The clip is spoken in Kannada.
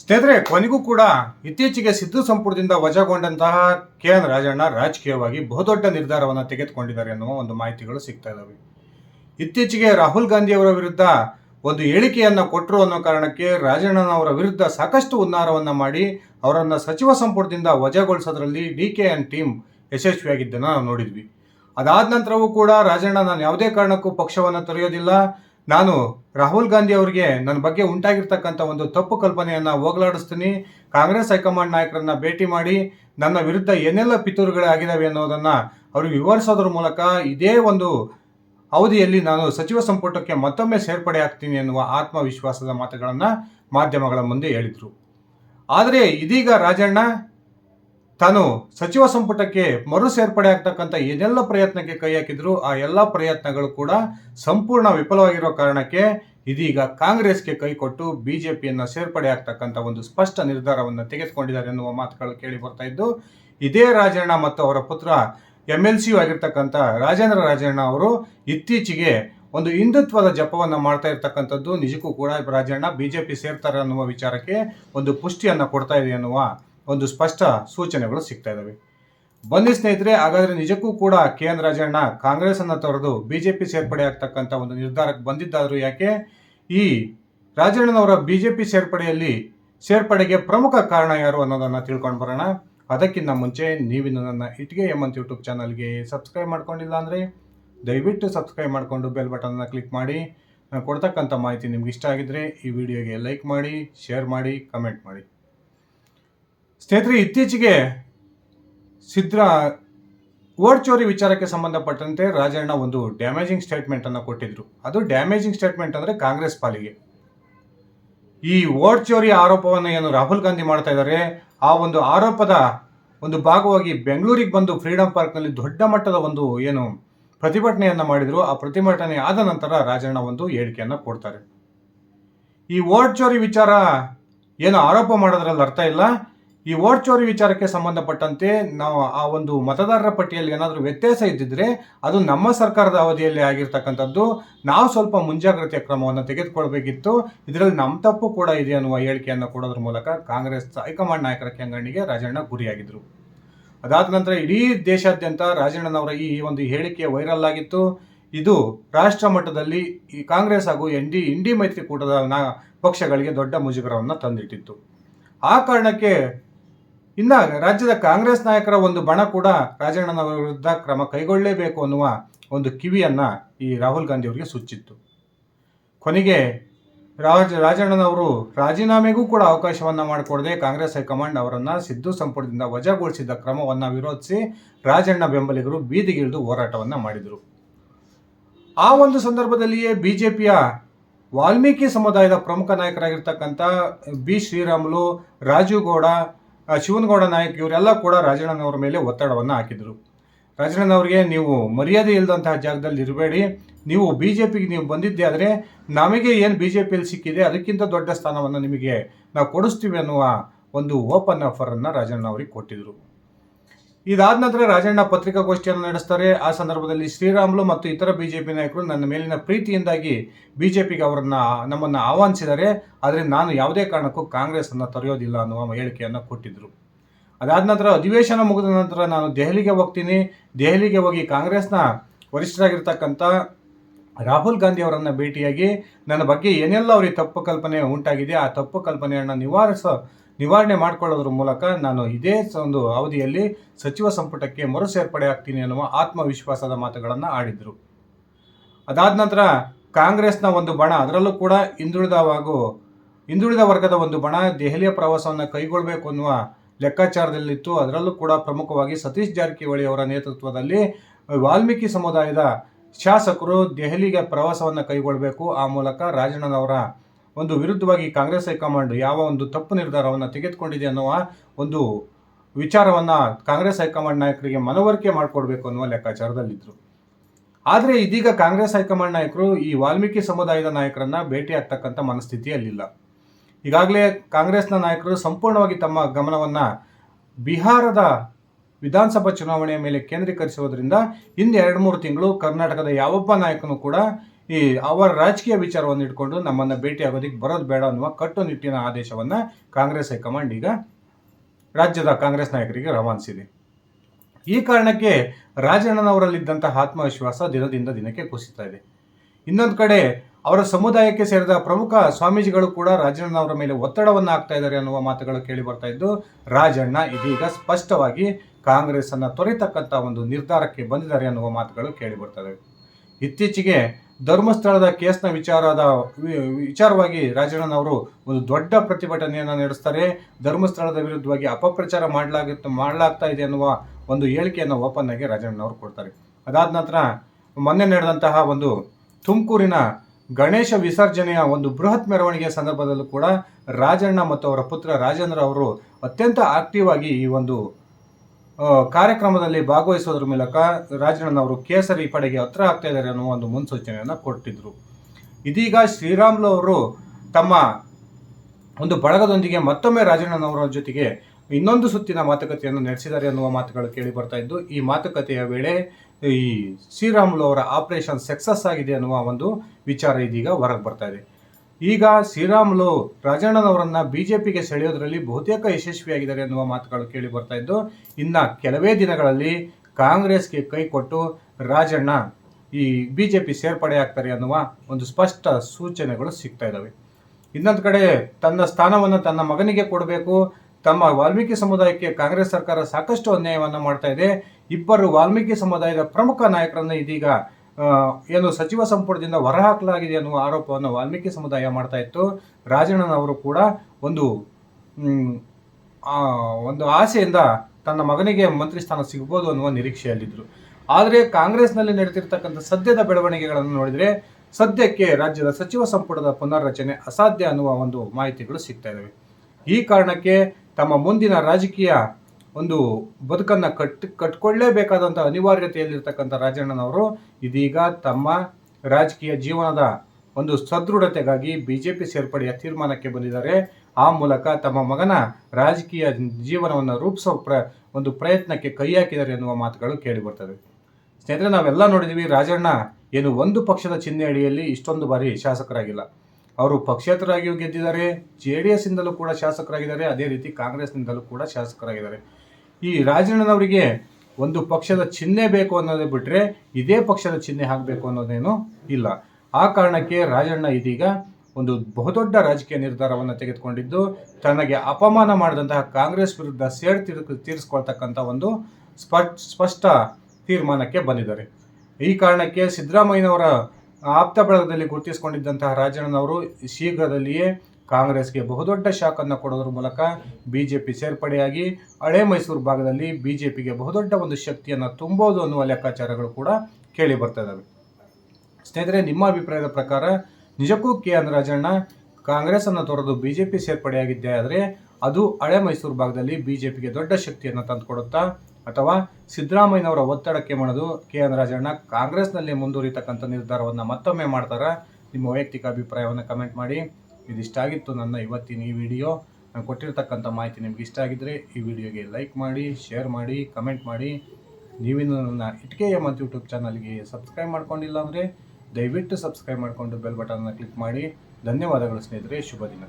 ಸ್ನೇಹಿತರೆ, ಕೊನೆಗೂ ಕೂಡ ಇತ್ತೀಚೆಗೆ ಸಿದ್ದು ಸಂಪುಟದಿಂದ ವಜಾಗೊಂಡಂತಹ ಕೆ ಎನ್ ರಾಜಣ್ಣ ರಾಜಕೀಯವಾಗಿ ಬಹುದೊಡ್ಡ ನಿರ್ಧಾರವನ್ನು ತೆಗೆದುಕೊಂಡಿದ್ದಾರೆ ಎನ್ನುವ ಒಂದು ಮಾಹಿತಿಗಳು ಸಿಗ್ತಾ ಇದ್ದಾವೆ ಇತ್ತೀಚೆಗೆ ರಾಹುಲ್ ಗಾಂಧಿ ಅವರ ವಿರುದ್ಧ ಒಂದು ಹೇಳಿಕೆಯನ್ನು ಕೊಟ್ಟರು ಅನ್ನೋ ಕಾರಣಕ್ಕೆ ರಾಜಣ್ಣನವರ ವಿರುದ್ಧ ಸಾಕಷ್ಟು ಉನ್ನಾರವನ್ನು ಮಾಡಿ ಅವರನ್ನು ಸಚಿವ ಸಂಪುಟದಿಂದ ವಜಾಗೊಳಿಸೋದ್ರಲ್ಲಿ ಡಿ ಕೆ ಎನ್ ಟೀಮ್ ಯಶಸ್ವಿಯಾಗಿದ್ದನ್ನು ನಾವು ನೋಡಿದ್ವಿ. ಅದಾದ ನಂತರವೂ ಕೂಡ ರಾಜಣ್ಣ ನಾನು ಯಾವುದೇ ಕಾರಣಕ್ಕೂ ಪಕ್ಷವನ್ನು ತೊರೆಯೋದಿಲ್ಲ. ನಾನು ರಾಹುಲ್ ಗಾಂಧಿ ಅವರಿಗೆ ನನ್ನ ಬಗ್ಗೆ ಉಂಟಾಗಿರ್ತಕ್ಕಂಥ ಒಂದು ತಪ್ಪು ಕಲ್ಪನೆಯನ್ನು ಹೋಗಲಾಡಿಸ್ತೀನಿ. ಕಾಂಗ್ರೆಸ್ ಹೈಕಮಾಂಡ್ ನಾಯಕರನ್ನ ಭೇಟಿ ಮಾಡಿ ನನ್ನ ವಿರುದ್ಧ ಏನೆಲ್ಲ ಪಿತೂರುಗಳಾಗಿದ್ದಾವೆ ಅನ್ನೋದನ್ನು ಅವ್ರಿಗೆ ವಿವರಿಸೋದ್ರ ಮೂಲಕ ಇದೇ ಒಂದು ಅವಧಿಯಲ್ಲಿ ನಾನು ಸಚಿವ ಸಂಪುಟಕ್ಕೆ ಮತ್ತೊಮ್ಮೆ ಸೇರ್ಪಡೆ ಆಗ್ತೀನಿ ಎನ್ನುವ ಆತ್ಮವಿಶ್ವಾಸದ ಮಾತುಗಳನ್ನು ಮಾಧ್ಯಮಗಳ ಮುಂದೆ ಹೇಳಿದರು. ಆದರೆ ಇದೀಗ ರಾಜಣ್ಣ ತಾನು ಸಚಿವ ಸಂಪುಟಕ್ಕೆ ಮರು ಸೇರ್ಪಡೆ ಆಗ್ತಕ್ಕಂಥ ಏನೆಲ್ಲ ಪ್ರಯತ್ನಕ್ಕೆ ಕೈ ಹಾಕಿದ್ರು, ಆ ಎಲ್ಲ ಪ್ರಯತ್ನಗಳು ಕೂಡ ಸಂಪೂರ್ಣ ವಿಫಲವಾಗಿರೋ ಕಾರಣಕ್ಕೆ ಇದೀಗ ಕಾಂಗ್ರೆಸ್ಗೆ ಕೈ ಕೊಟ್ಟು ಬಿಜೆಪಿಯನ್ನು ಸೇರ್ಪಡೆ ಆಗ್ತಕ್ಕಂಥ ಒಂದು ಸ್ಪಷ್ಟ ನಿರ್ಧಾರವನ್ನು ತೆಗೆದುಕೊಂಡಿದ್ದಾರೆ ಎನ್ನುವ ಮಾತುಗಳು ಕೇಳಿ ಬರ್ತಾ ಇದ್ದು, ಇದೇ ರಾಜಣ್ಣ ಮತ್ತು ಅವರ ಪುತ್ರ ಎಂ ಎಲ್ ಸಿ ಆಗಿರ್ತಕ್ಕಂಥ ರಾಜೇಂದ್ರ ರಾಜಣ್ಣ ಅವರು ಇತ್ತೀಚೆಗೆ ಒಂದು ಹಿಂದುತ್ವದ ಜಪವನ್ನು ಮಾಡ್ತಾ ಇರ್ತಕ್ಕಂಥದ್ದು ನಿಜಕ್ಕೂ ಕೂಡ ರಾಜಣ್ಣ ಬಿಜೆಪಿ ಸೇರ್ತಾರೆ ಅನ್ನುವ ವಿಚಾರಕ್ಕೆ ಒಂದು ಪುಷ್ಟಿಯನ್ನು ಕೊಡ್ತಾ ಇದೆ ಅನ್ನುವ ಒಂದು ಸ್ಪಷ್ಟ ಸೂಚನೆಗಳು ಸಿಗ್ತಾ ಇದ್ದಾವೆ ಬನ್ನಿ ಸ್ನೇಹಿತರೆ, ಹಾಗಾದ್ರೆ ನಿಜಕ್ಕೂ ಕೂಡ ಕೆ ಎನ್ ರಾಜಣ್ಣ ಕಾಂಗ್ರೆಸ್ ಅನ್ನು ತೊರೆದು ಬಿಜೆಪಿ ಸೇರ್ಪಡೆ ಆಗ್ತಕ್ಕಂಥ ಒಂದು ನಿರ್ಧಾರಕ್ಕೆ ಬಂದಿದ್ದಾದರೂ ಯಾಕೆ? ಈ ರಾಜಣ್ಣನವರ ಬಿಜೆಪಿ ಸೇರ್ಪಡೆಯಲ್ಲಿ ಸೇರ್ಪಡೆಗೆ ಪ್ರಮುಖ ಕಾರಣ ಯಾರು ಅನ್ನೋದನ್ನ ತಿಳ್ಕೊಂಡು ಬರೋಣ. ಅದಕ್ಕಿಂತ ಮುಂಚೆ ನೀವಿನ್ನು ನನ್ನ ಇಟ್ಗೆ ಎಮ್ಮಂತ್ ಯೂಟ್ಯೂಬ್ ಚಾನಲ್ಗೆ ಸಬ್ಸ್ಕ್ರೈಬ್ ಮಾಡ್ಕೊಂಡಿಲ್ಲ ಅಂದರೆ ದಯವಿಟ್ಟು ಸಬ್ಸ್ಕ್ರೈಬ್ ಮಾಡಿಕೊಂಡು ಬೆಲ್ ಬಟನ್ನ ಕ್ಲಿಕ್ ಮಾಡಿ. ನಾನು ಕೊಡ್ತಕ್ಕಂಥ ಮಾಹಿತಿ ನಿಮ್ಗೆ ಇಷ್ಟ ಆಗಿದ್ರೆ ಈ ವಿಡಿಯೋಗೆ ಲೈಕ್ ಮಾಡಿ, ಶೇರ್ ಮಾಡಿ, ಕಮೆಂಟ್ ಮಾಡಿ. ಸ್ನೇಹಿತರೆ, ಇತ್ತೀಚೆಗೆ ಸಿದ್ರ ಓಟ್ ಚೋರಿ ವಿಚಾರಕ್ಕೆ ಸಂಬಂಧಪಟ್ಟಂತೆ ರಾಜಣ್ಣ ಒಂದು ಡ್ಯಾಮೇಜಿಂಗ್ ಸ್ಟೇಟ್ಮೆಂಟ್ ಅನ್ನು ಕೊಟ್ಟಿದ್ರು. ಅದು ಡ್ಯಾಮೇಜಿಂಗ್ ಸ್ಟೇಟ್ಮೆಂಟ್ ಅಂದರೆ ಕಾಂಗ್ರೆಸ್ ಪಾಲಿಗೆ. ಈ ಓಟ್ ಚೋರಿ ಆರೋಪವನ್ನು ಏನು ರಾಹುಲ್ ಗಾಂಧಿ ಮಾಡ್ತಾ ಇದ್ದಾರೆ ಆ ಒಂದು ಆರೋಪದ ಒಂದು ಭಾಗವಾಗಿ ಬೆಂಗಳೂರಿಗೆ ಬಂದು ಫ್ರೀಡಂ ಪಾರ್ಕ್ನಲ್ಲಿ ದೊಡ್ಡ ಮಟ್ಟದ ಒಂದು ಏನು ಪ್ರತಿಭಟನೆಯನ್ನು ಮಾಡಿದ್ರು. ಆ ಪ್ರತಿಭಟನೆ ಆದ ನಂತರ ರಾಜಣ್ಣ ಒಂದು ಹೇಳಿಕೆಯನ್ನು ಕೊಡ್ತಾರೆ. ಈ ಓಟ್ ಚೋರಿ ವಿಚಾರ ಏನು ಆರೋಪ ಮಾಡೋದ್ರಲ್ಲಿ ಅರ್ಥ ಇಲ್ಲ. ಈ ಓಟ್ ಚೋರಿ ವಿಚಾರಕ್ಕೆ ಸಂಬಂಧಪಟ್ಟಂತೆ ನಾವು ಆ ಒಂದು ಮತದಾರರ ಪಟ್ಟಿಯಲ್ಲಿ ಏನಾದರೂ ವ್ಯತ್ಯಾಸ ಇದ್ದಿದ್ರೆ ಅದು ನಮ್ಮ ಸರ್ಕಾರದ ಅವಧಿಯಲ್ಲಿ ಆಗಿರ್ತಕ್ಕಂಥದ್ದು. ನಾವು ಸ್ವಲ್ಪ ಮುಂಜಾಗ್ರತೆ ಕ್ರಮವನ್ನು ತೆಗೆದುಕೊಳ್ಬೇಕಿತ್ತು. ಇದರಲ್ಲಿ ನಮ್ಮ ತಪ್ಪು ಕೂಡ ಇದೆ ಅನ್ನುವ ಹೇಳಿಕೆಯನ್ನು ಕೊಡೋದ್ರ ಮೂಲಕ ಕಾಂಗ್ರೆಸ್ ಹೈಕಮಾಂಡ್ ನಾಯಕರ ಕೆಂಗಣ್ಣಿಗೆ ರಾಜಣ್ಣ ಗುರಿಯಾಗಿದ್ದರು ಅದಾದ ನಂತರ ಇಡೀ ದೇಶಾದ್ಯಂತ ರಾಜಣ್ಣನವರ ಈ ಒಂದು ಹೇಳಿಕೆ ವೈರಲ್ ಆಗಿತ್ತು. ಇದು ರಾಷ್ಟ್ರ ಮಟ್ಟದಲ್ಲಿ ಈ ಕಾಂಗ್ರೆಸ್ ಹಾಗೂ ಎನ್ ಡಿ ಇಂಡಿ ಮೈತ್ರಿಕೂಟದ ನಾ ಪಕ್ಷಗಳಿಗೆ ದೊಡ್ಡ ಮುಜುಗರವನ್ನು ತಂದಿಟ್ಟಿತ್ತು. ಆ ಕಾರಣಕ್ಕೆ ಇನ್ನು ರಾಜ್ಯದ ಕಾಂಗ್ರೆಸ್ ನಾಯಕರ ಒಂದು ಬಣ ಕೂಡ ರಾಜಣ್ಣನವರ ವಿರುದ್ಧ ಕ್ರಮ ಕೈಗೊಳ್ಳಲೇಬೇಕು ಅನ್ನುವ ಒಂದು ಕಿವಿಯನ್ನು ಈ ರಾಹುಲ್ ಗಾಂಧಿ ಅವರಿಗೆ ಸುಚ್ಚಿತ್ತು. ಕೊನೆಗೆ ರಾಜ, ರಾಜಣ್ಣನವರು ರಾಜೀನಾಮೆಗೂ ಕೂಡ ಅವಕಾಶವನ್ನು ಮಾಡಿಕೊಡದೆ ಕಾಂಗ್ರೆಸ್ ಹೈಕಮಾಂಡ್ ಅವರನ್ನು ಸಿದ್ದು ಸಂಪುಟದಿಂದ ವಜಾಗೊಳಿಸಿದ್ದ ಕ್ರಮವನ್ನು ವಿರೋಧಿಸಿ ರಾಜಣ್ಣ ಬೆಂಬಲಿಗರು ಬೀದಿಗಿಳಿದು ಹೋರಾಟವನ್ನು ಮಾಡಿದರು. ಆ ಒಂದು ಸಂದರ್ಭದಲ್ಲಿಯೇ ಬಿಜೆಪಿಯ ವಾಲ್ಮೀಕಿ ಸಮುದಾಯದ ಪ್ರಮುಖ ನಾಯಕರಾಗಿರ್ತಕ್ಕಂಥ ಬಿ ಶ್ರೀರಾಮುಲು ರಾಜೀವ್ ಗೌಡ ಶಿವನಗೌಡ ನಾಯಕ್ ಇವರೆಲ್ಲ ಕೂಡ ರಾಜಣ್ಣನವರ ಮೇಲೆ ಒತ್ತಡವನ್ನು ಹಾಕಿದರು. ರಾಜಣ್ಣನವರಿಗೆ ನೀವು ಮರ್ಯಾದೆ ಇಲ್ಲದಂತಹ ಜಾಗದಲ್ಲಿ ಇರಬೇಡಿ. ನೀವು ಬಿ ಜೆ ಪಿಗೆ ನೀವು ಬಂದಿದ್ದೆ ಆದರೆ ನಮಗೆ ಏನು ಬಿ ಜೆ ಪಿಯಲ್ಲಿ ಸಿಕ್ಕಿದೆ, ಅದಕ್ಕಿಂತ ದೊಡ್ಡ ಸ್ಥಾನವನ್ನು ನಿಮಗೆ ನಾವು ಕೊಡಿಸ್ತೀವಿ ಅನ್ನುವ ಒಂದು ಓಪನ್ ಆಫರನ್ನು ರಾಜಣ್ಣ ಅವರಿಗೆ ಕೊಟ್ಟಿದ್ರು. ಇದಾದ ನಂತರ ರಾಜಣ್ಣ ಪತ್ರಿಕಾಗೋಷ್ಠಿಯನ್ನು ನಡೆಸ್ತಾರೆ. ಆ ಸಂದರ್ಭದಲ್ಲಿ ಶ್ರೀರಾಮುಲು ಮತ್ತು ಇತರ ಬಿಜೆಪಿ ನಾಯಕರು ನನ್ನ ಮೇಲಿನ ಪ್ರೀತಿಯಿಂದಾಗಿ ಬಿಜೆಪಿಗೆ ಅವರನ್ನ, ನಮ್ಮನ್ನು ಆಹ್ವಾನಿಸಿದ್ದಾರೆ. ಆದರೆ ನಾನು ಯಾವುದೇ ಕಾರಣಕ್ಕೂ ಕಾಂಗ್ರೆಸ್ ಅನ್ನು ತೊರೆಯೋದಿಲ್ಲ ಅನ್ನುವ ಹೇಳಿಕೆಯನ್ನು ಕೊಟ್ಟಿದ್ದರು ಅದಾದ ನಂತರ ಅಧಿವೇಶನ ಮುಗಿದ ನಂತರ ನಾನು ದೆಹಲಿಗೆ ಹೋಗ್ತೀನಿ. ದೆಹಲಿಗೆ ಹೋಗಿ ಕಾಂಗ್ರೆಸ್ನ ವರಿಷ್ಠರಾಗಿರ್ತಕ್ಕಂಥ ರಾಹುಲ್ ಗಾಂಧಿ ಅವರನ್ನು ಭೇಟಿಯಾಗಿ ನನ್ನ ಬಗ್ಗೆ ಏನೆಲ್ಲ ಅವರಿಗೆ ತಪ್ಪು ಕಲ್ಪನೆ ಉಂಟಾಗಿದೆ, ಆ ತಪ್ಪು ಕಲ್ಪನೆಯನ್ನು ನಿವಾರಿಸ ನಿವಾರಣೆ ಮಾಡಿಕೊಳ್ಳೋದ್ರ ಮೂಲಕ ನಾನು ಇದೇ ಒಂದು ಅವಧಿಯಲ್ಲಿ ಸಚಿವ ಸಂಪುಟಕ್ಕೆ ಮರು ಸೇರ್ಪಡೆ ಆಗ್ತೀನಿ ಅನ್ನುವ ಆತ್ಮವಿಶ್ವಾಸದ ಮಾತುಗಳನ್ನು ಆಡಿದರು. ಅದಾದ ನಂತರ ಕಾಂಗ್ರೆಸ್ನ ಒಂದು ಬಣ, ಅದರಲ್ಲೂ ಕೂಡ ಹಿಂದುಳಿದ ಹಾಗೂ ಹಿಂದುಳಿದ ವರ್ಗದ ಒಂದು ಬಣ ದೆಹಲಿಯ ಪ್ರವಾಸವನ್ನು ಕೈಗೊಳ್ಳಬೇಕು ಅನ್ನುವ ಲೆಕ್ಕಾಚಾರದಲ್ಲಿತ್ತು. ಅದರಲ್ಲೂ ಕೂಡ ಪ್ರಮುಖವಾಗಿ ಸತೀಶ್ ಜಾರಕಿಹೊಳಿ ಅವರ ನೇತೃತ್ವದಲ್ಲಿ ವಾಲ್ಮೀಕಿ ಸಮುದಾಯದ ಶಾಸಕರು ದೆಹಲಿಗೆ ಪ್ರವಾಸವನ್ನು ಕೈಗೊಳ್ಳಬೇಕು ಆ ಮೂಲಕ ರಾಜಣ್ಣನವರ ಒಂದು ವಿರುದ್ಧವಾಗಿ ಕಾಂಗ್ರೆಸ್ ಹೈಕಮಾಂಡ್ ಯಾವ ಒಂದು ತಪ್ಪು ನಿರ್ಧಾರವನ್ನು ತೆಗೆದುಕೊಂಡಿದೆ ಅನ್ನುವ ಒಂದು ವಿಚಾರವನ್ನು ಕಾಂಗ್ರೆಸ್ ಹೈಕಮಾಂಡ್ ನಾಯಕರಿಗೆ ಮನವರಿಕೆ ಮಾಡಿಕೊಡ್ಬೇಕು ಅನ್ನುವ ಲೆಕ್ಕಾಚಾರದಲ್ಲಿದ್ದರು ಆದರೆ ಇದೀಗ ಕಾಂಗ್ರೆಸ್ ಹೈಕಮಾಂಡ್ ನಾಯಕರು ಈ ವಾಲ್ಮೀಕಿ ಸಮುದಾಯದ ನಾಯಕರನ್ನ ಭೇಟಿ ಆಗ್ತಕ್ಕಂಥ ಮನಸ್ಥಿತಿಯಲ್ಲಿಲ್ಲ. ಈಗಾಗಲೇ ಕಾಂಗ್ರೆಸ್ನ ನಾಯಕರು ಸಂಪೂರ್ಣವಾಗಿ ತಮ್ಮ ಗಮನವನ್ನು ಬಿಹಾರದ ವಿಧಾನಸಭಾ ಚುನಾವಣೆಯ ಮೇಲೆ ಕೇಂದ್ರೀಕರಿಸುವುದರಿಂದ ಎರಡು ಮೂರು ತಿಂಗಳು ಕರ್ನಾಟಕದ ಯಾವೊಬ್ಬ ನಾಯಕನೂ ಕೂಡ ಈ ಅವರ ರಾಜಕೀಯ ವಿಚಾರವನ್ನು ಇಟ್ಕೊಂಡು ನಮ್ಮನ್ನು ಭೇಟಿಯಾಗೋದಕ್ಕೆ ಬರೋದು ಬೇಡ ಅನ್ನುವ ಕಟ್ಟುನಿಟ್ಟಿನ ಆದೇಶವನ್ನು ಕಾಂಗ್ರೆಸ್ ಹೈಕಮಾಂಡ್ ಈಗ ರಾಜ್ಯದ ಕಾಂಗ್ರೆಸ್ ನಾಯಕರಿಗೆ ರವಾನಿಸಿದೆ. ಈ ಕಾರಣಕ್ಕೆ ರಾಜಣ್ಣನವರಲ್ಲಿದ್ದಂತಹ ಆತ್ಮವಿಶ್ವಾಸ ದಿನದಿಂದ ದಿನಕ್ಕೆ ಕುಸಿತಾ ಇದೆ. ಇನ್ನೊಂದು ಕಡೆ ಅವರ ಸಮುದಾಯಕ್ಕೆ ಸೇರಿದ ಪ್ರಮುಖ ಸ್ವಾಮೀಜಿಗಳು ಕೂಡ ರಾಜಣ್ಣನವರ ಮೇಲೆ ಒತ್ತಡವನ್ನು ಹಾಕ್ತಾ ಇದ್ದಾರೆ ಅನ್ನುವ ಮಾತುಗಳು ಕೇಳಿ ಬರ್ತಾ ಇದ್ದು, ರಾಜಣ್ಣ ಇದೀಗ ಸ್ಪಷ್ಟವಾಗಿ ಕಾಂಗ್ರೆಸ್ ಅನ್ನ ತೊರೆತಕ್ಕಂಥ ಒಂದು ನಿರ್ಧಾರಕ್ಕೆ ಬಂದಿದ್ದಾರೆ ಅನ್ನುವ ಮಾತುಗಳು ಕೇಳಿ ಬರ್ತವೆ ಇತ್ತೀಚೆಗೆ ಧರ್ಮಸ್ಥಳದ ಕೇಸ್ನ ವಿಚಾರದ ವಿಚಾರವಾಗಿ ವಿಚಾರವಾಗಿ ರಾಜಣ್ಣನವರು ಒಂದು ದೊಡ್ಡ ಪ್ರತಿಭಟನೆಯನ್ನು ನಡೆಸ್ತಾರೆ. ಧರ್ಮಸ್ಥಳದ ವಿರುದ್ಧವಾಗಿ ಅಪಪ್ರಚಾರ ಮಾಡಲಾಗುತ್ತೆ, ಮಾಡಲಾಗ್ತಾ ಇದೆ ಅನ್ನುವ ಒಂದು ಹೇಳಿಕೆಯನ್ನು ಓಪನ್ ಆಗಿ ರಾಜಣ್ಣನವರು ಕೊಡ್ತಾರೆ. ಅದಾದ ನಂತರ ಮೊನ್ನೆ ನಡೆದಂತಹ ಒಂದು ತುಮಕೂರಿನ ಗಣೇಶ ವಿಸರ್ಜನೆಯ ಒಂದು ಬೃಹತ್ ಮೆರವಣಿಗೆ ಸಂದರ್ಭದಲ್ಲೂ ಕೂಡ ರಾಜಣ್ಣ ಮತ್ತು ಅವರ ಪುತ್ರ ರಾಜೇಂದ್ರ ಅವರು ಅತ್ಯಂತ ಆಕ್ಟಿವ್ ಆಗಿ ಈ ಒಂದು ಕಾರ್ಯಕ್ರಮದಲ್ಲಿ ಭಾಗವಹಿಸೋದ್ರ ಮೂಲಕ ರಾಜಣ್ಣನವರು ಕೇಸರಿ ಪಡೆಗೆ ಹತ್ರ ಆಗ್ತಾ ಇದ್ದಾರೆ ಅನ್ನುವ ಒಂದು ಮುನ್ಸೂಚನೆಯನ್ನು ಕೊಟ್ಟಿದ್ರು. ಇದೀಗ ಶ್ರೀರಾಮ್ಲು ಅವರು ತಮ್ಮ ಒಂದು ಬಳಗದೊಂದಿಗೆ ಮತ್ತೊಮ್ಮೆ ರಾಜಣ್ಣನವರ ಜೊತೆಗೆ ಇನ್ನೊಂದು ಸುತ್ತಿನ ಮಾತುಕತೆಯನ್ನು ನಡೆಸಿದ್ದಾರೆ ಅನ್ನುವ ಮಾತುಗಳು ಕೇಳಿ ಬರ್ತಾ ಇದ್ದು, ಈ ಮಾತುಕತೆಯ ವೇಳೆ ಈ ಶ್ರೀರಾಮುಲು ಅವರ ಆಪರೇಷನ್ ಸಕ್ಸಸ್ ಆಗಿದೆ ಅನ್ನುವ ಒಂದು ವಿಚಾರ ಇದೀಗ ಹೊರಗೆ ಬರ್ತಾ ಇದೆ. ಈಗ ಶ್ರೀರಾಮುಲು ರಾಜಣ್ಣನವರನ್ನ ಬಿಜೆಪಿಗೆ ಸೆಳೆಯೋದ್ರಲ್ಲಿ ಬಹುತೇಕ ಯಶಸ್ವಿಯಾಗಿದ್ದಾರೆ ಎನ್ನುವ ಮಾತುಗಳು ಕೇಳಿ ಬರ್ತಾ ಇದ್ದು, ಇನ್ನ ಕೆಲವೇ ದಿನಗಳಲ್ಲಿ ಕಾಂಗ್ರೆಸ್ಗೆ ಕೈ ಕೊಟ್ಟು ರಾಜಣ್ಣ ಈ ಬಿಜೆಪಿ ಸೇರ್ಪಡೆ ಆಗ್ತಾರೆ ಅನ್ನುವ ಒಂದು ಸ್ಪಷ್ಟ ಸೂಚನೆಗಳು ಸಿಗ್ತಾ ಇದ್ದಾವೆ. ಇನ್ನೊಂದು ಕಡೆ ತನ್ನ ಸ್ಥಾನವನ್ನು ತನ್ನ ಮಗನಿಗೆ ಕೊಡಬೇಕು, ತಮ್ಮ ವಾಲ್ಮೀಕಿ ಸಮುದಾಯಕ್ಕೆ ಕಾಂಗ್ರೆಸ್ ಸರ್ಕಾರ ಸಾಕಷ್ಟು ಅನ್ಯಾಯವನ್ನು ಮಾಡ್ತಾ ಇದೆ, ಇಬ್ಬರು ವಾಲ್ಮೀಕಿ ಸಮುದಾಯದ ಪ್ರಮುಖ ನಾಯಕರನ್ನು ಇದೀಗ ಏನು ಸಚಿವ ಸಂಪುಟದಿಂದ ಹೊರಹಾಕಲಾಗಿದೆ ಅನ್ನುವ ಆರೋಪವನ್ನು ವಾಲ್ಮೀಕಿ ಸಮುದಾಯ ಮಾಡ್ತಾ ಇತ್ತು. ರಾಜಣ್ಣನವರು ಕೂಡ ಒಂದು ಒಂದು ಆಸೆಯಿಂದ ತನ್ನ ಮಗನಿಗೆ ಮಂತ್ರಿ ಸ್ಥಾನ ಸಿಗ್ಬೋದು ಅನ್ನುವ ನಿರೀಕ್ಷೆಯಲ್ಲಿದ್ದರು. ಆದರೆ ಕಾಂಗ್ರೆಸ್ನಲ್ಲಿ ನಡೀತಿರ್ತಕ್ಕಂಥ ಸದ್ಯದ ಬೆಳವಣಿಗೆಗಳನ್ನು ನೋಡಿದರೆ ಸದ್ಯಕ್ಕೆ ರಾಜ್ಯದ ಸಚಿವ ಸಂಪುಟದ ಪುನರ್ರಚನೆ ಅಸಾಧ್ಯ ಅನ್ನುವ ಒಂದು ಮಾಹಿತಿಗಳು ಸಿಗ್ತಾ ಇದ್ದಾವೆ ಈ ಕಾರಣಕ್ಕೆ ತಮ್ಮ ಮುಂದಿನ ರಾಜಕೀಯ ಒಂದು ಬದುಕನ್ನು ಕಟ್ ಕಟ್ಕೊಳ್ಳೇಬೇಕಾದಂಥ ಅನಿವಾರ್ಯತೆಯಲ್ಲಿರ್ತಕ್ಕಂಥ ರಾಜಣ್ಣನವರು ಇದೀಗ ತಮ್ಮ ರಾಜಕೀಯ ಜೀವನದ ಒಂದು ಸದೃಢತೆಗಾಗಿ ಬಿ ಜೆ ಪಿ ಸೇರ್ಪಡೆಯ ತೀರ್ಮಾನಕ್ಕೆ ಬಂದಿದ್ದಾರೆ. ಆ ಮೂಲಕ ತಮ್ಮ ಮಗನ ರಾಜಕೀಯ ಜೀವನವನ್ನು ರೂಪಿಸೋ ಪ್ರ, ಒಂದು ಪ್ರಯತ್ನಕ್ಕೆ ಕೈ ಹಾಕಿದ್ದಾರೆ ಎನ್ನುವ ಮಾತುಗಳು ಕೇಳಿಬರ್ತವೆ ಸ್ನೇಹಿತರೆ, ನಾವೆಲ್ಲ ನೋಡಿದ್ದೀವಿ ರಾಜಣ್ಣ ಏನು ಒಂದು ಪಕ್ಷದ ಚಿಹ್ನೆ ಅಡಿಯಲ್ಲಿ ಇಷ್ಟೊಂದು ಬಾರಿ ಶಾಸಕರಾಗಿಲ್ಲ. ಅವರು ಪಕ್ಷೇತರಾಗಿಯೂ ಗೆದ್ದಿದ್ದಾರೆ, ಜೆ ಡಿ ಎಸ್ ಇಂದಲೂ ಕೂಡ ಶಾಸಕರಾಗಿದ್ದಾರೆ, ಅದೇ ರೀತಿ ಕಾಂಗ್ರೆಸ್ನಿಂದಲೂ ಕೂಡ ಶಾಸಕರಾಗಿದ್ದಾರೆ. ಈ ರಾಜಣ್ಣನವರಿಗೆ ಒಂದು ಪಕ್ಷದ ಚಿಹ್ನೆ ಬೇಕು ಅನ್ನೋದೇ ಬಿಟ್ಟರೆ ಇದೇ ಪಕ್ಷದ ಚಿಹ್ನೆ ಹಾಕಬೇಕು ಅನ್ನೋದೇನು ಇಲ್ಲ. ಆ ಕಾರಣಕ್ಕೆ ರಾಜಣ್ಣ ಇದೀಗ ಒಂದು ಬಹುದೊಡ್ಡ ರಾಜಕೀಯ ನಿರ್ಧಾರವನ್ನು ತೆಗೆದುಕೊಂಡಿದ್ದು, ತನಗೆ ಅಪಮಾನ ಮಾಡಿದಂತಹ ಕಾಂಗ್ರೆಸ್ ವಿರುದ್ಧ ಸೇಡ್ ತೀರ್, ತೀರಿಸ್ಕೊಳ್ತಕ್ಕಂಥ ಒಂದು ಸ್ಪಷ್ಟ ಸ್ಪಷ್ಟ ತೀರ್ಮಾನಕ್ಕೆ ಬಂದಿದ್ದಾರೆ. ಈ ಕಾರಣಕ್ಕೆ ಸಿದ್ದರಾಮಯ್ಯನವರ ಆಪ್ತ ಬಳಗದಲ್ಲಿ ಗುರುತಿಸಿಕೊಂಡಿದ್ದಂತಹ ರಾಜಣ್ಣನವರು ಶೀಘ್ರದಲ್ಲಿಯೇ ಕಾಂಗ್ರೆಸ್ಗೆ ಬಹುದೊಡ್ಡ ಶಾಕನ್ನು ಕೊಡೋದ್ರ ಮೂಲಕ ಬಿಜೆಪಿ ಸೇರ್ಪಡೆಯಾಗಿ ಹಳೆ ಮೈಸೂರು ಭಾಗದಲ್ಲಿ ಬಿಜೆಪಿಗೆ ಬಹುದೊಡ್ಡ ಒಂದು ಶಕ್ತಿಯನ್ನು ತುಂಬೋದು ಅನ್ನುವ ಲೆಕ್ಕಾಚಾರಗಳು ಕೂಡ ಕೇಳಿ ಬರ್ತಾ ಇದ್ದಾವೆ ಸ್ನೇಹಿತರೆ, ನಿಮ್ಮ ಅಭಿಪ್ರಾಯದ ಪ್ರಕಾರ ನಿಜಕ್ಕೂ K N Rajanna Congress B J BJP ಸೇರ್ಪಡೆಯಾಗಿದ್ದೇ ಆದರೆ ಅದು ಹಳೆ ಮೈಸೂರು ಭಾಗದಲ್ಲಿ ಬಿಜೆಪಿಗೆ ದೊಡ್ಡ ಶಕ್ತಿಯನ್ನು ತಂದುಕೊಡುತ್ತಾ ಅಥವಾ ಸಿದ್ದರಾಮಯ್ಯನವರ ಒತ್ತಡಕ್ಕೆ ಮಣಿದು ಕೆ ಎನ್ ರಾಜಣ್ಣ ಕಾಂಗ್ರೆಸ್ನಲ್ಲಿ ಮುಂದುವರಿತಕ್ಕಂಥ ನಿರ್ಧಾರವನ್ನು ಮತ್ತೊಮ್ಮೆ ಮಾಡ್ತಾರ? ನಿಮ್ಮ ವೈಯಕ್ತಿಕ ಅಭಿಪ್ರಾಯವನ್ನು ಕಮೆಂಟ್ ಮಾಡಿ. ಇದಿಷ್ಟಾಗಿತ್ತು ನನ್ನ ಇವತ್ತಿನ ಈ ವಿಡಿಯೋ. ನಾನು ಕೊಟ್ಟಿರ್ತಕ್ಕಂಥ ಮಾಹಿತಿ ನಿಮ್ಗೆ ಇಷ್ಟ ಆಗಿದ್ದರೆ ಈ ವಿಡಿಯೋಗೆ ಲೈಕ್ ಮಾಡಿ, ಶೇರ್ ಮಾಡಿ, ಕಮೆಂಟ್ ಮಾಡಿ. ನೀವಿನ್ನು ನನ್ನ ಇಟ್ಕೆ ಎಂ ಅಂತ ಯೂಟ್ಯೂಬ್ ಚಾನಲ್ಗೆ ಸಬ್ಸ್ಕ್ರೈಬ್ ಮಾಡ್ಕೊಂಡಿಲ್ಲ ಅಂದರೆ ದಯವಿಟ್ಟು ಸಬ್ಸ್ಕ್ರೈಬ್ ಮಾಡಿಕೊಂಡು ಬೆಲ್ ಬಟನ್ನ ಕ್ಲಿಕ್ ಮಾಡಿ. ಧನ್ಯವಾದಗಳು ಸ್ನೇಹಿತರೆ, ಶುಭ ದಿನ.